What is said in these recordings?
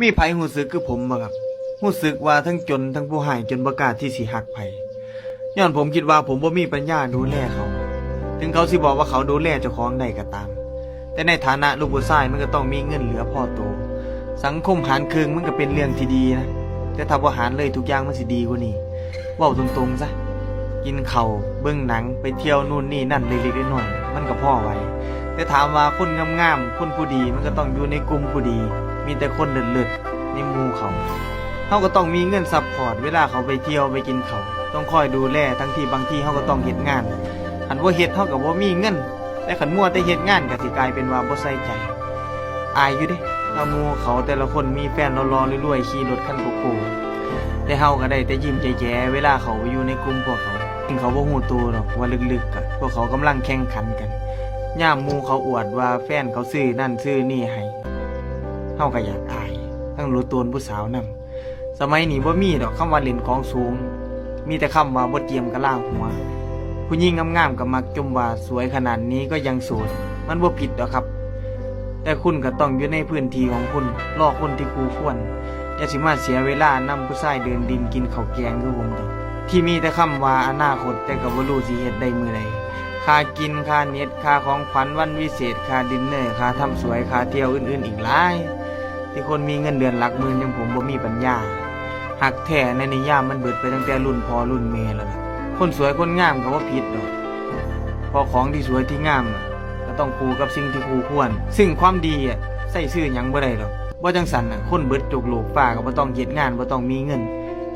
มีไผหูสึกคือผมบ่ครับหูสึกว่าทั้งจนทั้งผู้หายจนบ่กล้าที่สิหักไผย้อนผมคิดว่าผมบ่มีปัญญาดูแลเขา ถึงเขาสิบอกว่าเขาดูแลเจ้าของได้ก็ตาม แต่ในฐานะลูกผู้ชายมันก็ต้องมีเงินเหลือพอโตวสังคมหารครึ่งมันก็เป็นเรื่องที่ดีนะแต่ถ้าบ่หารเลยทุกอย่างมันสิดีกว่านี้เว้าตรงๆซะ กินเข้าวเบิ่งหนังไปเที่ยวนู่นนี่นั่นเล็กๆน้อยๆมันก็พอไหวแต่ถามว่าคนงามๆคนผู้ดีมันก็ต้องอยู่ในกลุ่มผู้ดี มีแต่คนเลิศๆในหมู่เขาเขาก็ต้องมีเงินซัพพอร์ตเวลาเขาไปเที่ยวไปกินเขาต้องคอยดูแลทั้งที่บางที่เขาก็ต้องเฮ็ดงานหันว่าเฮ็ดเท่ากับว่ามีเงินแต่ขันมัวแต่เฮ็ดงานก็สิกลายเป็นว่าบ่ใส่ใจ อายอยู่เด้ถ้ามูเขาแต่ละคนมีแฟนรอๆรวยๆขี่รถคันโกๆแต่เฮาก็ได้แต่ยิ้มแย่ๆเวลาเขาไปอยู่ในกลุ่มพวกเขาถึงเขาบ่ฮู้ตัวหรอกว่าลึกๆก็พวกเขากำลังแข่งขันกันย่ามมูเขาอวดว่าแฟนเขาซื้อนั่นซื้อนี่ให้ เฮาก็อยากอายทั้งรู้ตนผู้สาวนํสมัยนี้บ่มีดอกคำว่าเล่นของสูง มีแต่คำว่าบ่เจียมกะล่างหัว ผู้หญิงงามๆก็มักจมว่าสวยขนาดนี้ก็ยังโสดมันบ่ผิดดอกครับ แต่คุณก็ต้องอยู่ในพื้นที่ของคุณรอคนที่คู่ควรอย่าสิมาเสียเวลานำผู้ชายเดินดินกินข้าวแกงคือผมดอกที่มีแต่คำว่าอนาคตแต่ก็บ่รู้สิเฮ็ดได้มื้อใดค่ากินค่าเน็ตค่าของขวัญวันวิเศษค่าดินเนอร์ค่าทำสวยค่าเที่ยวอื่นๆอีกหลาย ที่คนมีเงินเดือนหลักหมื่นอย่างผมบ่มีปัญญาหักแท้ในนิยามมันเบิดไปตั้งแต่รุ่นพ่อรุ่นแม่แล้วล่ะคนสวยคนงามก็ว่าผิดดอกพอของที่สวยที่งามก็ต้องคู่กับสิ่งที่คู่ควร ซึ่งความดีอะใส่ชื่อหยังบ่ได้ดอกว่าจังสันน่ะคนเบิดจุกโลกฟ้าก็บ่ต้องเฮ็ดงานบ่ต้องมีเงิน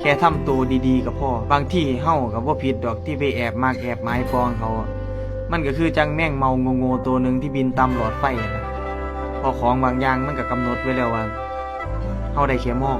แค่ทำตัวดีๆก็พอบางที่เฮาก็บ่ผิดดอกที่ไปแอบมากแอบหมายปองเขาอะมันก็คือจังแม่งเมาโง่ๆตัวหนึงที่บินตามหลอดไฟน่ะ พอของบางอย่างมันก็กำหนดไว้แล้วว่าเฮาได้แค่มอง